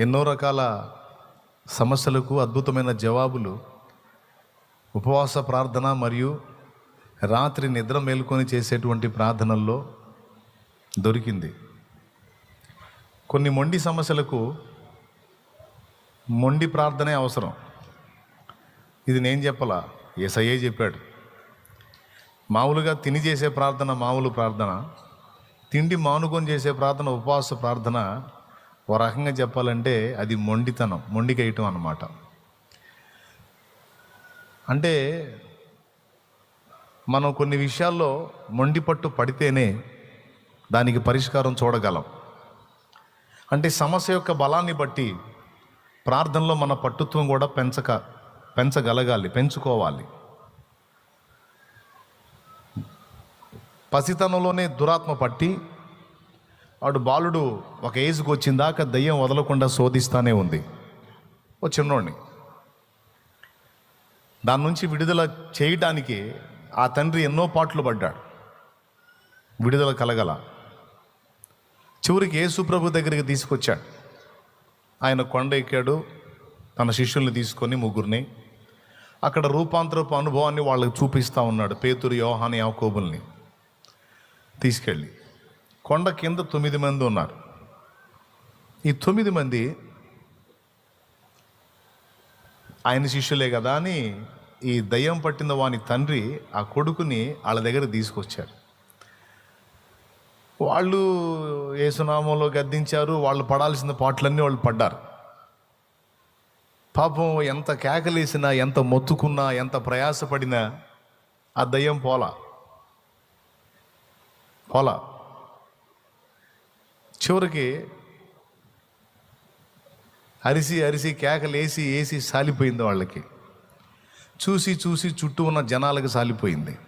ఎన్నో రకాల సమస్యలకు అద్భుతమైన జవాబులు ఉపవాస ప్రార్థన మరియు రాత్రి నిద్ర మేల్కొని చేసేటువంటి ప్రార్థనల్లో దొరికింది. కొన్ని మొండి సమస్యలకు మొండి ప్రార్థనే అవసరం. ఇది నేను చెప్పలా? ఏసయ్యే చెప్పాడు. మామూలుగా తిని చేసే ప్రార్థన మామూలు ప్రార్థన తిండి మానుకొని చేసే ప్రార్థన ఉపవాస ప్రార్థన ఓ రకంగా చెప్పాలంటే అది మొండితనం మొండికేయటం అన్నమాట. అంటే మనం కొన్ని విషయాల్లో మొండి పట్టు పడితేనే దానికి పరిష్కారం చూడగలం. అంటే సమస్య యొక్క బలాన్ని బట్టి ప్రార్థనలో మన పట్టుత్వం కూడా పెంచక పెంచగలగాలి పెంచుకోవాలి. పసితనంలోనే దురాత్మ పట్టి వాడు బాలుడు ఒక ఏజ్కి వచ్చిన దాకా దయ్యం వదలకుండా శోధిస్తానే ఉంది. ఓ చిన్నోడిని. దాని నుంచి విడుదల చేయడానికి ఆ తండ్రి ఎన్నో పాటలు పడ్డాడు. విడుదల కలగల. చివరికి యేసుప్రభు దగ్గరికి తీసుకొచ్చాడు. ఆయన కొండ ఎక్కాడు. తన శిష్యుల్ని తీసుకొని ముగ్గురిని అక్కడ రూపాంతరపు అనుభవాన్ని వాళ్ళకి చూపిస్తూ ఉన్నాడు పేతురు యోహాని యాకోబుల్ని తీసుకెళ్ళి. కొండ కింద తొమ్మిది మంది ఉన్నారు. ఈ తొమ్మిది మంది ఆయన శిష్యులే కదా అని ఈ దయ్యం పట్టిన వాని తండ్రి ఆ కొడుకుని వాళ్ళ దగ్గర తీసుకొచ్చారు. వాళ్ళు ఏసునామంలో గద్దించారు వాళ్ళు పడాల్సిన పాటలన్నీ వాళ్ళు పడ్డారు. పాపం ఎంత కేకలేసినా ఎంత మొత్తుకున్నా ఎంత ప్రయాసపడినా ఆ దయ్యం పోలా. పోలా. చివరికి అరిసి అరిసి కేకలేసి వేసి సాలిపోయింది వాళ్ళకి. చూసి చూసి చుట్టూ ఉన్న జనాలకు సాలిపోయింది.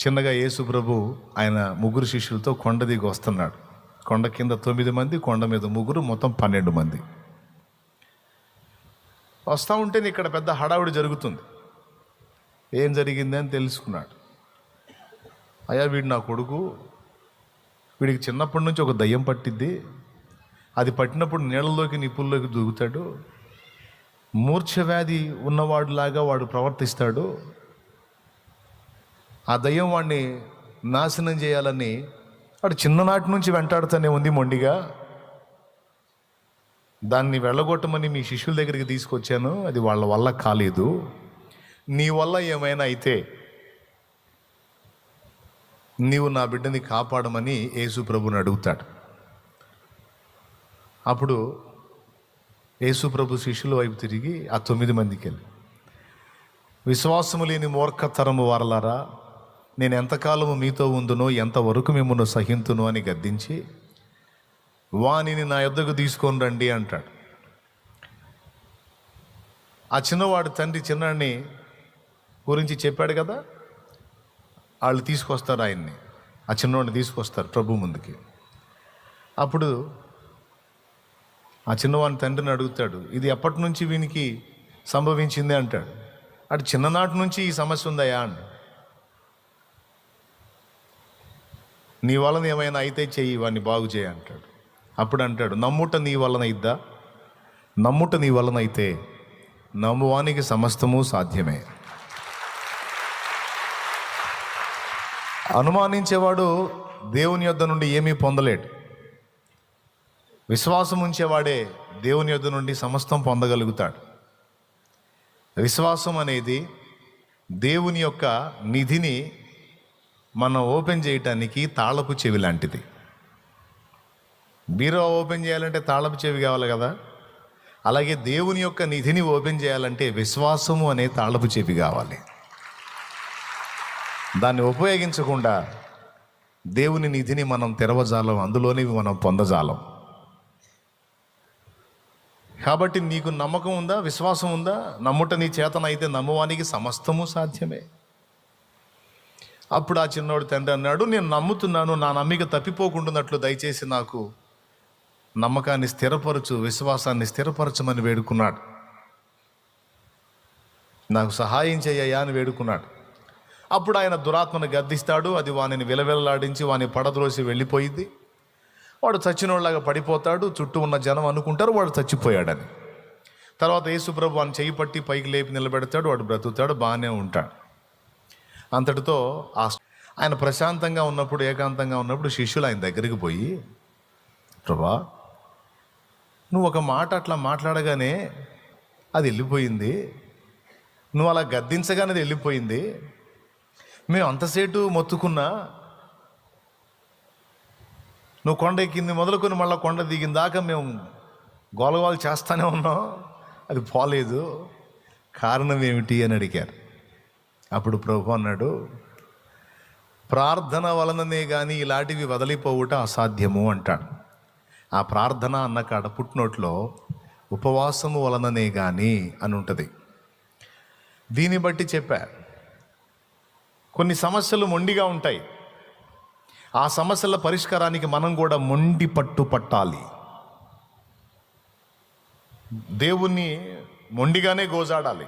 చిన్నగా యేసు ప్రభు ఆయన ముగ్గురు శిష్యులతో కొండ దిగి వస్తున్నాడు. కొండ కింద తొమ్మిది మంది కొండ మీద ముగ్గురు మొత్తం పన్నెండు మంది. వస్తూ ఉంటేనే ఇక్కడ పెద్ద హడావుడి జరుగుతుంది. ఏం జరిగింది అని తెలుసుకున్నాడు. అయ్యా వీడు నా కొడుకు వీడికి చిన్నప్పటి నుంచి ఒక దయ్యం పట్టిద్ది. అది పట్టినప్పుడు నీళ్ళలోకి నిప్పుల్లోకి దూకుతాడు. మూర్ఛ వ్యాధి ఉన్నవాడిలాగా వాడు ప్రవర్తిస్తాడు. ఆ దయ్యం వాడిని నాశనం చేయాలని వాడు చిన్ననాటి నుంచి వెంటాడుతూనే ఉంది మొండిగా. దాన్ని వెళ్ళగొట్టమని మీ శిష్యుల దగ్గరికి తీసుకొచ్చాను. అది వాళ్ళ వల్ల కాలేదు. నీ వల్ల ఏమైనా అయితే నీవు నా బిడ్డని కాపాడమని యేసు ప్రభుని అడుగుతాడు. అప్పుడు యేసు ప్రభు శిష్యుల వైపు తిరిగి ఆ తొమ్మిది మందికి వెళ్ళి విశ్వాసము లేని మూర్ఖతరము వారలారా నేను ఎంతకాలము మీతో ఉందునో ఎంతవరకు మిమ్మల్ని సహింతును అని గద్దించి వానిని నా యొద్దకు తీసుకొని రండి అంటాడు. ఆ చిన్నవాడు తండ్రి చిన్నాడిని గురించి చెప్పాడు కదా వాళ్ళు తీసుకొస్తారు ఆయన్ని. ఆ చిన్నవాడిని తీసుకొస్తారు ప్రభు ముందుకి. అప్పుడు ఆ చిన్నవాని తండ్రిని అడుగుతాడు ఇది ఎప్పటి నుంచి వీనికి సంభవించింది? అంటాడు. అటు చిన్ననాటి నుంచి ఈ సమస్య ఉందయా అండి నీ వలన ఏమైనా అయితే చెయ్యి వాడిని బాగు చేయి అంటాడు. అప్పుడు అంటాడు నమ్ముట నీ వలన ఇద్దా? నమ్ముట నీ వలన అయితే నమ్మువానికి సమస్తము సాధ్యమే. అనుమానించేవాడు దేవుని యొద్ద నుండి ఏమీ పొందలేడు. విశ్వాసం ఉంచేవాడే దేవుని యొద్ద నుండి సమస్తం పొందగలుగుతాడు. విశ్వాసం అనేది దేవుని యొక్క నిధిని మనం ఓపెన్ చేయటానికి తాళపు చెవి లాంటిది. బీరో ఓపెన్ చేయాలంటే తాళపు చెవి కావాలి కదా? అలాగే దేవుని యొక్క నిధిని ఓపెన్ చేయాలంటే విశ్వాసము అనే తాళపు చెవి కావాలి. దాన్ని ఉపయోగించకుండా దేవుని నిధిని మనం తెరవజాలం అందులోనే మనం పొందజాలం. కాబట్టి నీకు నమ్మకం ఉందా? విశ్వాసం ఉందా? నమ్ముట నీ చేతనైతే నమ్మవానికి సమస్తము సాధ్యమే. అప్పుడు ఆ చిన్నోడు తండ్రి అన్నాడు నేను నమ్ముతున్నాను నా నమ్మిక తప్పిపోకుండాన్నట్లు దయచేసి నాకు నమ్మకాన్ని స్థిరపరచు విశ్వాసాన్ని స్థిరపరచమని వేడుకున్నాడు. నాకు సహాయం చేయయ్యా అని వేడుకున్నాడు. అప్పుడు ఆయన దురాత్మను గద్దిస్తాడు. అది వానిని విలవిలలాడించి వాని పడద్రోసి వెళ్ళిపోయింది. వాడు చచ్చినోళ్ళగా పడిపోతాడు. చుట్టూ ఉన్న జనం అనుకుంటారు వాడు చచ్చిపోయాడని. తర్వాత యేసుప్రభు అని చేయి పట్టి పైకి లేపి నిలబెడతాడు. వాడు బ్రతుకుతాడు. బాగానే ఉంటాడు. అంతటితో ఆ ఆయన ప్రశాంతంగా ఉన్నప్పుడు ఏకాంతంగా ఉన్నప్పుడు శిష్యులు ఆయన దగ్గరికి పోయి ప్రభా నువ్వు ఒక మాట అట్లా మాట్లాడగానే అది వెళ్ళిపోయింది. నువ్వు అలా గద్దించగానే అది వెళ్ళిపోయింది. మేము అంతసేటు మొత్తుకున్నా నువ్వు కొండ ఎక్కింది మొదలుకొని మళ్ళీ కొండ దిగిన దాకా మేము గోలగోలు చేస్తానే ఉన్నాం. అది పోలేదు. కారణం ఏమిటి అని అడిగారు. అప్పుడు ప్రభు అన్నాడు ప్రార్థన వలననే కానీ ఇలాంటివి వదిలిపోవుట అసాధ్యము అంటాడు. ఆ ప్రార్థన అన్న కాడ పుట్టినోట్లో ఉపవాసము వలననే కానీ అని ఉంటుంది దీన్ని బట్టి చెప్పారు కొన్ని సమస్యలు మొండిగా ఉంటాయి. ఆ సమస్యల పరిష్కారానికి మనం కూడా మొండి పట్టు పట్టాలి. దేవుణ్ణి మొండిగానే గోజాడాలి.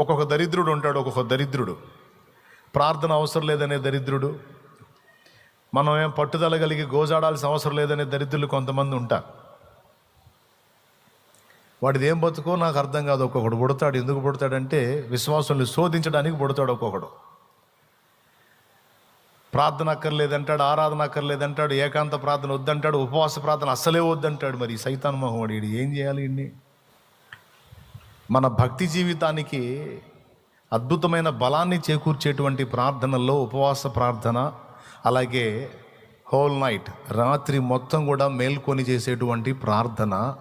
ఒక్కొక్క దరిద్రుడు ఉంటాడు ఒక్కొక్క దరిద్రుడు. ప్రార్థన అవసరం లేదనే దరిద్రుడు. మనం ఏం పట్టుదల కలిగి గోజాడాల్సిన అవసరం లేదనే దరిద్రులు కొంతమంది ఉంటారు. వాడిది ఏం బతుకో నాకు అర్థం కాదు. ఒక్కొక్కడు పుడతాడు. ఎందుకు పుడతాడంటే విశ్వాసాన్ని శోధించడానికి పుడతాడు ఒక్కొక్కడు. ప్రార్థన అక్కర్లేదంటాడు ఆరాధన అక్కర్లేదంటాడు ఏకాంత ప్రార్థన వద్దంటాడు ఉపవాస ప్రార్థన అస్సలే వద్దంటాడు. మరి సైతాన్ మొహం వీడు ఏం చేయాలి ఇన్ని మన భక్తి జీవితానికి అద్భుతమైన బలాన్ని చేకూర్చేటువంటి ప్రార్థనల్లో ఉపవాస ప్రార్థన అలాగే హోల్ నైట్ రాత్రి మొత్తం కూడా మేల్కొని చేసేటువంటి ప్రార్థన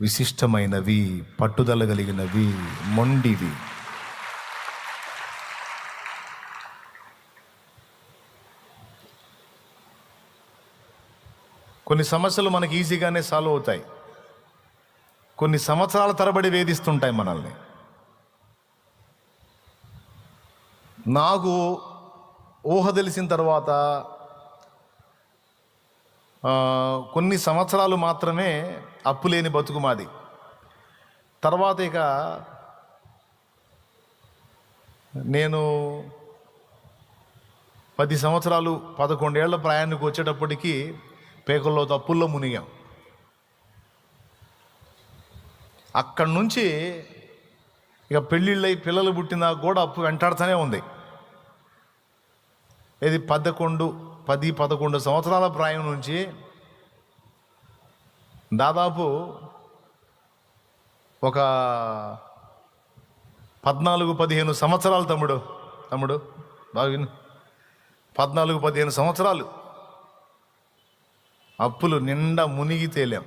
విశిష్టమైనవి పట్టుదల కలిగినవి మొండివి. కొన్ని సమస్యలు మనకి ఈజీగానే సాల్వ్ అవుతాయి. కొన్ని సంవత్సరాల తరబడి వేధిస్తుంటాయి మనల్ని. నాకు ఊహ తెలిసిన తర్వాత కొన్ని సంవత్సరాలు మాత్రమే అప్పు లేని బతుకు మాది. తర్వాత ఇక నేను పది సంవత్సరాలు పదకొండేళ్ళ ప్రయాణానికి వచ్చేటప్పటికి పేకల్లో తప్పుల్లో మునిగాం. అక్కడి నుంచి ఇక పెళ్ళిళ్ళై పిల్లలు పుట్టినా కూడా అప్పు వెంటాడుతూనే ఉంది. ఇది పదకొండు పది పదకొండు సంవత్సరాల ప్రాయం నుంచి దాదాపు ఒక పద్నాలుగు పదిహేను సంవత్సరాలు తమ్ముడు తమ్ముడు బాగా పద్నాలుగు పదిహేను సంవత్సరాలు అప్పులు నిండా మునిగి తేలాం.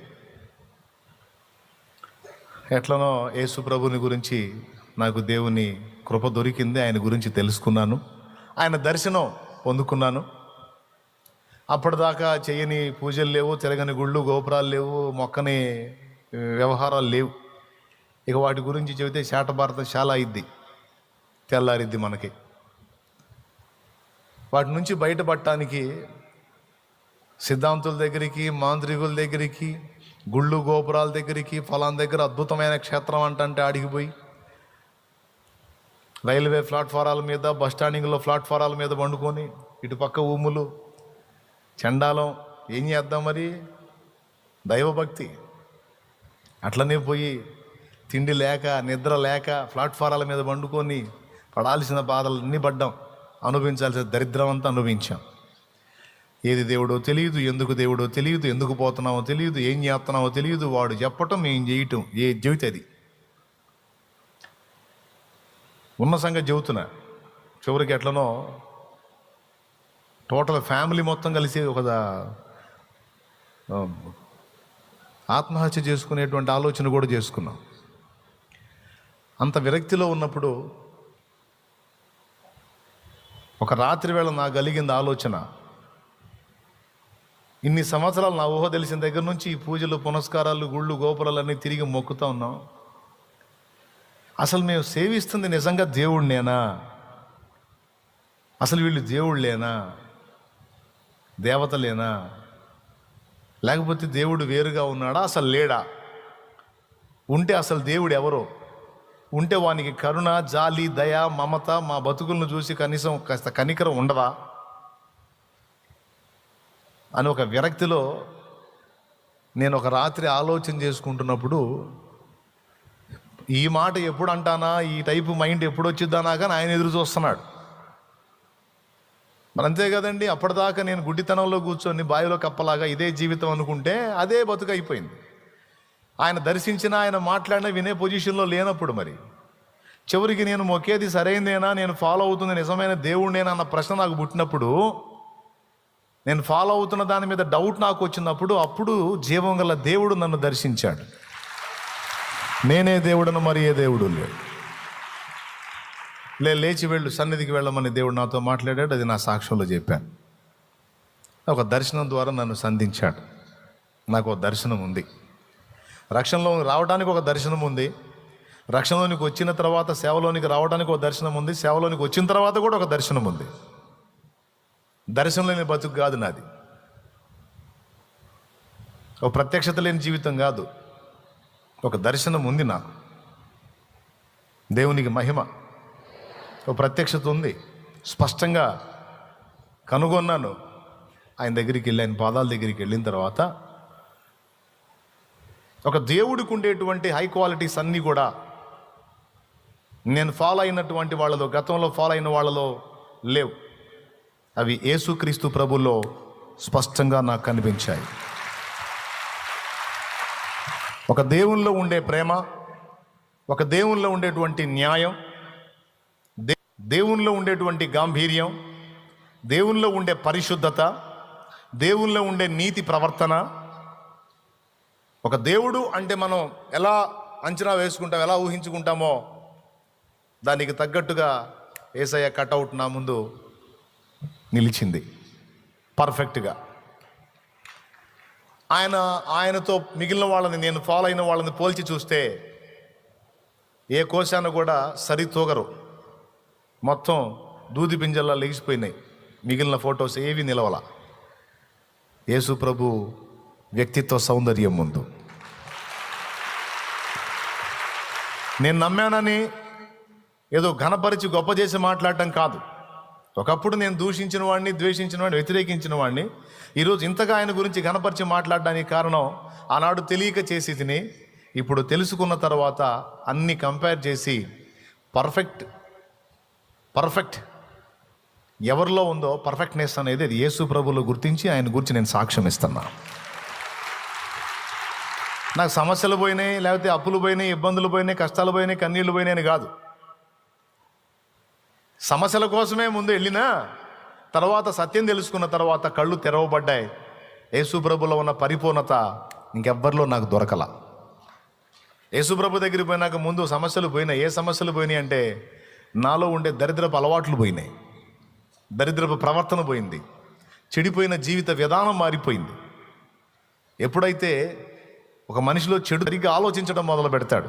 ఎట్లనో యేసు ప్రభుని గురించి నాకు దేవుని కృప దొరికింది ఆయన గురించి తెలుసుకున్నాను. ఆయన దర్శనం పొందుకున్నాను. అప్పటిదాకా చేయని పూజలు లేవు తిరగని గుళ్ళు గోపురాలు లేవు మొక్కని వ్యవహారాలు లేవు. ఇక వాటి గురించి చెబితే శాట చాలా అయింది తెల్లారిద్ది మనకి. వాటి నుంచి బయటపడటానికి సిద్ధాంతుల దగ్గరికి మాంత్రికుల దగ్గరికి గుళ్ళు గోపురాల దగ్గరికి ఫలాన్ దగ్గర అద్భుతమైన క్షేత్రం అంటంటే అడిగిపోయి రైల్వే ప్లాట్ఫారాల మీద బస్ స్టాండింగ్లో ప్లాట్ఫారాల మీద వండుకొని ఇటుపక్క ఊములు చండాలం ఏం చేద్దాం మరి? దైవభక్తి. అట్లనే పోయి తిండి లేక నిద్ర లేక ప్లాట్ఫారాల మీద వండుకొని పడాల్సిన బాధలు అన్నీ పడ్డాం. అనుభవించాల్సిన దరిద్రం అంతా అనుభవించాం. ఏది దేవుడో తెలియదు ఎందుకు దేవుడో తెలియదు ఎందుకు పోతున్నామో తెలియదు ఏం చేస్తున్నామో తెలియదు వాడు చెప్పటం ఏం చేయటం ఏ జీవితం అది ఉన్న సంగతి చెబుతున్నా. చివరికి ఎట్లనో టోటల్ ఫ్యామిలీ మొత్తం కలిసి ఒక ఆత్మహత్య చేసుకునేటువంటి ఆలోచన కూడా చేసుకున్నాం. అంత విరక్తిలో ఉన్నప్పుడు ఒక రాత్రి వేళ నాకు కలిగింది ఆలోచన. ఇన్ని సంవత్సరాలు నా ఊహ తెలిసిన దగ్గర నుంచి ఈ పూజలు పునస్కారాలు గుళ్ళు గోపురాలన్నీ తిరిగి మొక్కుతా ఉన్నాం. అసలు మేము సేవిస్తుంది నిజంగా దేవుడినేనా అసలు వీళ్ళు దేవుళ్ళేనా? దేవతలేనా? లేకపోతే దేవుడు వేరుగా ఉన్నాడా? అసలు లేడా? ఉంటే అసలు దేవుడు ఎవరో? ఉంటే వానికి కరుణ జాలి దయ మమత మా బతుకులను చూసి కనీసం కాస్త కనికరం ఉండదా? అని ఒక విరక్తిలో నేను ఒక రాత్రి ఆలోచన చేసుకుంటున్నప్పుడు ఈ మాట ఎప్పుడు అంటానా ఈ టైపు మైండ్ ఎప్పుడు వచ్చిద్దానా కానీ ఆయన ఎదురు చూస్తున్నాడు. మరి అంతే కదండి అప్పటిదాకా నేను గుడ్డితనంలో కూర్చొని బావిలో కప్పలాగా ఇదే జీవితం అనుకుంటే అదే బతుకు అయిపోయింది. ఆయన దర్శించిన ఆయన మాట్లాడిన వినే పొజిషన్లో లేనప్పుడు మరి. చివరికి నేను మొక్కేది సరైందేనా? నేను ఫాలో అవుతుంది నిజమైన దేవుడినేనా అన్న ప్రశ్న నాకు పుట్టినప్పుడు నేను ఫాలో అవుతున్న దాని మీద డౌట్ నాకు వచ్చినప్పుడు అప్పుడు జీవం గల దేవుడు నన్ను దర్శించాడు. నేనే దేవుడను మరి ఏ దేవుడు లేడు. లే లేచి వెళ్ళు సన్నిధికి వెళ్ళమని దేవుడు నాతో మాట్లాడాడు అది నా సాక్ష్యంలో చెప్పాను. ఒక దర్శనం ద్వారా నన్ను సంధించాడు. నాకు ఒక దర్శనం ఉంది. రక్షణలో రావడానికి ఒక దర్శనం ఉంది. రక్షణలోనికి వచ్చిన తర్వాత సేవలోనికి రావడానికి ఒక దర్శనం ఉంది. సేవలోనికి వచ్చిన తర్వాత కూడా ఒక దర్శనం ఉంది. దర్శనం లేని బతుకు కాదు నాది. ఒక ప్రత్యక్షత లేని జీవితం కాదు. ఒక దర్శనం ఉంది నాకు. దేవునికి మహిమ. ఒక ప్రత్యక్షత ఉంది. స్పష్టంగా కనుగొన్నాను. ఆయన దగ్గరికి వెళ్ళి ఆయన పాదాల దగ్గరికి వెళ్ళిన తర్వాత ఒక దేవుడికి ఉండేటువంటి హై క్వాలిటీస్ అన్నీ కూడా నేను ఫాలో అయినటువంటి వాళ్ళలో గతంలో ఫాలో అయిన వాళ్ళలో లేవు. అవి యేసుక్రీస్తు ప్రభుల్లో స్పష్టంగా నాకు కనిపించాయి. ఒక దేవునిలో ఉండే ప్రేమ ఒక దేవునిలో ఉండేటువంటి న్యాయం దే దేవునిలో ఉండేటువంటి గాంభీర్యం దేవునిలో ఉండే పరిశుద్ధత దేవునిలో ఉండే నీతి ప్రవర్తన. ఒక దేవుడు అంటే మనం ఎలా అంచనా వేసుకుంటాం ఎలా ఊహించుకుంటామో దానికి తగ్గట్టుగా ఏసయ్య కటౌట్ నా ముందు నిలిచింది. పర్ఫెక్ట్గా. ఆయన ఆయనతో మిగిలిన వాళ్ళని నేను ఫాలో అయిన వాళ్ళని పోల్చి చూస్తే ఏ కోశాన కూడా సరితూగరు మొత్తం దూది పింజల్లా లెగిసిపోయినాయి. మిగిలిన ఫొటోస్ ఏవి నిలవల. యేసు ప్రభు వ్యక్తిత్వ సౌందర్యం ముందు. నేను నమ్మానని ఏదో ఘనపరిచి గొప్ప చేసి మాట్లాడటం కాదు. ఒకప్పుడు నేను దూషించిన వాడిని ద్వేషించిన వాడిని వ్యతిరేకించిన వాడిని ఈరోజు ఇంతగా ఆయన గురించి గణపరిచి మాట్లాడడానికి కారణం ఆనాడు తెలియక చేసి తిని ఇప్పుడు తెలుసుకున్న తర్వాత అన్ని కంపేర్ చేసి పర్ఫెక్ట్ పర్ఫెక్ట్ ఎవరిలో ఉందో పర్ఫెక్ట్నెస్ అనేది అది యేసు ప్రభులు గుర్తించి ఆయన గురించి నేను సాక్ష్యం ఇస్తున్నా. నాకు సమస్యలు పోయినాయి లేకపోతే అప్పులు పోయినాయి ఇబ్బందులు పోయినాయి కష్టాలు పోయినాయి కన్నీళ్ళు పోయినాయని కాదు. సమస్యల కోసమే ముందు వెళ్ళినా తర్వాత సత్యం తెలుసుకున్న తర్వాత కళ్ళు తెరవబడ్డాయి. యేసుప్రభులో ఉన్న పరిపూర్ణత ఇంకెవ్వరిలో నాకు దొరకల. యేసుప్రభు దగ్గరికి పోయినాక ముందు సమస్యలు పోయినాయి. ఏ సమస్యలు పోయినాయి అంటే నాలో ఉండే దరిద్రపు అలవాట్లు పోయినాయి. దరిద్రపు ప్రవర్తన పోయింది. చెడిపోయిన జీవిత విధానం మారిపోయింది. ఎప్పుడైతే ఒక మనిషిలో చెడు సరిగ్గా ఆలోచించడం మొదలు పెడతాడు.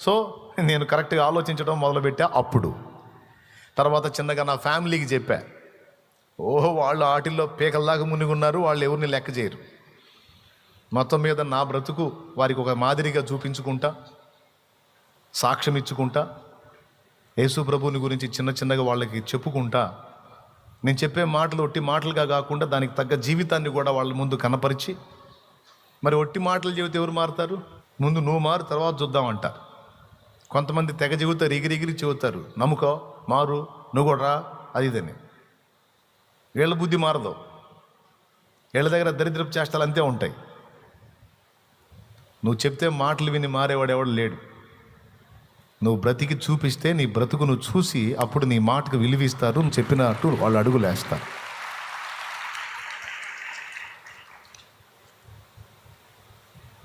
సో నేను కరెక్ట్గా ఆలోచించడం మొదలుపెట్టా అప్పుడు. తర్వాత చిన్నగా నా ఫ్యామిలీకి చెప్పా. ఓహో వాళ్ళు ఆటిల్లో పీకల్లాగా మునిగున్నారు వాళ్ళు ఎవరిని లెక్క చేయరు. మొత్తం మీద నా బ్రతుకు వారికి ఒక మాదిరిగా చూపించుకుంటా సాక్ష్యం ఇచ్చుకుంటా యేసు ప్రభుని గురించి చిన్న చిన్నగా వాళ్ళకి చెప్పుకుంటా నేను చెప్పే మాటలు ఒట్టి మాటలుగా కాకుండా దానికి తగ్గ జీవితాన్ని కూడా వాళ్ళ ముందు కనపరిచి మరి ఒట్టి మాటలు చెబితే ఎవరు మారుతారు? ముందు నువ్వు మారు తర్వాత చూద్దామంటారు కొంతమంది తెగ చెబుతారు ఎగిరిగిరి చెబుతారు. నమ్ముకో మారు నువ్వు కూడా రా అది ఇదని వీళ్ళ బుద్ధి మారదు. వీళ్ళ దగ్గర దరిద్రపు చేష్టలు అంతే ఉంటాయి. నువ్వు చెప్తే మాటలు విని మారేవాడు ఎవడు లేడు. నువ్వు బ్రతికి చూపిస్తే నీ బ్రతుకును చూసి అప్పుడు నీ మాటకు విలువిస్తారు నువ్వు చెప్పినట్టు వాళ్ళు అడుగులేస్తారు.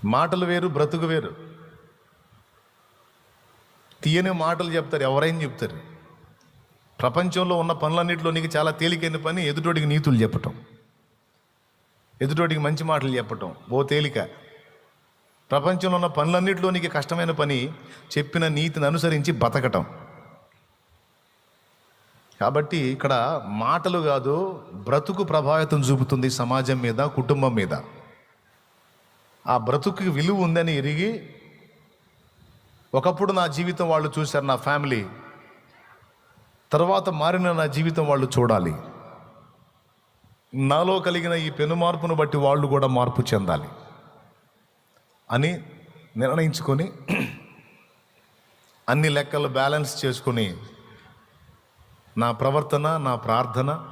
మాటలు వేరు బ్రతుకు వేరు. తీయని మాటలు చెప్తారు ఎవరైనా చెప్తారు. ప్రపంచంలో ఉన్న పనులన్నింటిలో నీకు చాలా తేలికైన పని ఎదుటోడికి నీతులు చెప్పటం. ఎదుటోడికి మంచి మాటలు చెప్పటం. ఓ తేలిక. ప్రపంచంలో ఉన్న పనులన్నింటిలో నీకు కష్టమైన పని చెప్పిన నీతిని అనుసరించి బతకటం. కాబట్టి ఇక్కడ మాటలు కాదు బ్రతుకు ప్రభావితం చూపుతుంది సమాజం మీద కుటుంబం మీద. ఆ బ్రతుకు విలువ ఉందని ఎరిగి ఒకప్పుడు నా జీవితం వాళ్ళు చూశారు నా ఫ్యామిలీ. తర్వాత మారిన నా జీవితం వాళ్ళు చూడాలి. నాలో కలిగిన ఈ పెను మార్పును బట్టి వాళ్ళు కూడా మార్పు చెందాలి. అని నిర్ణయించుకొని అన్ని లెక్కలు బ్యాలెన్స్ చేసుకొని నా ప్రవర్తన నా ప్రార్థన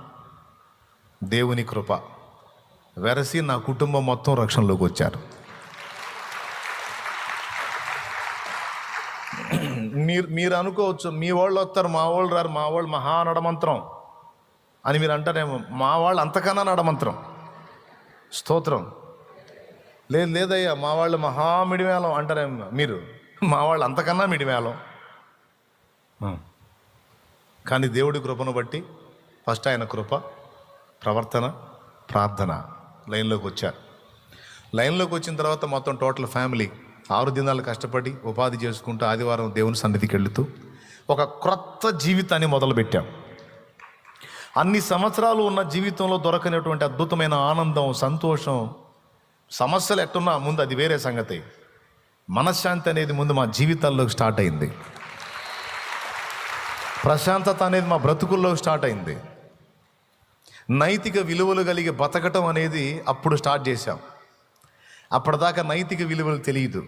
దేవుని కృప వెరసి నా కుటుంబం మొత్తం రక్షణలోకి వచ్చారు. మీరు మీరు అనుకోవచ్చు మీ వాళ్ళు వస్తారు మా వాళ్ళు రారు మా వాళ్ళు మహా నడమంత్రం అని మీరు అంటారేమో. మా వాళ్ళు అంతకన్నా నడమంత్రం. స్తోత్రం. లేదు లేదయ్యా మా వాళ్ళు మహా మిడివేలం అంటారేమో మీరు. మా వాళ్ళు అంతకన్నా మిడిమేళం. కానీ దేవుడి కృపను బట్టి ఫస్ట్ ఆయన కృప ప్రవర్తన ప్రార్థన లైన్లోకి వచ్చారు. లైన్లోకి వచ్చిన తర్వాత మొత్తం టోటల్ ఫ్యామిలీ ఆరు దినాలు కష్టపడి ఉపాధి చేసుకుంటూ ఆదివారం దేవుని సన్నిధికి వెళుతూ ఒక క్రొత్త జీవితాన్ని మొదలుపెట్టాం. అన్ని సంవత్సరాలు ఉన్న జీవితంలో దొరకనటువంటి అద్భుతమైన ఆనందం సంతోషం సమస్యలు ఎట్టున్నా ముందు అది వేరే సంగతి. మనశ్శాంతి అనేది ముందు మా జీవితాల్లోకి స్టార్ట్ అయింది. ప్రశాంతత అనేది మా బ్రతుకుల్లో స్టార్ట్ అయింది. నైతిక విలువలు కలిగి బతకటం అనేది అప్పుడు స్టార్ట్ చేశాం. అప్పటిదాకా నైతిక విలువలు తెలియదు.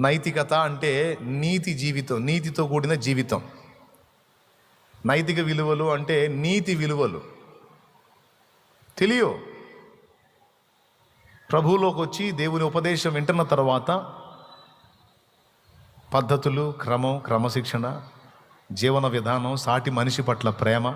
నైతికత అంటే నీతి జీవితం నీతితో కూడిన జీవితం. నైతిక విలువలు అంటే నీతి విలువలు. తెలియవు ప్రభువులోకి వచ్చి దేవుని ఉపదేశం వింటున్న తర్వాత పద్ధతులు క్రమం క్రమశిక్షణ జీవన విధానం సాటి మనిషి పట్ల ప్రేమ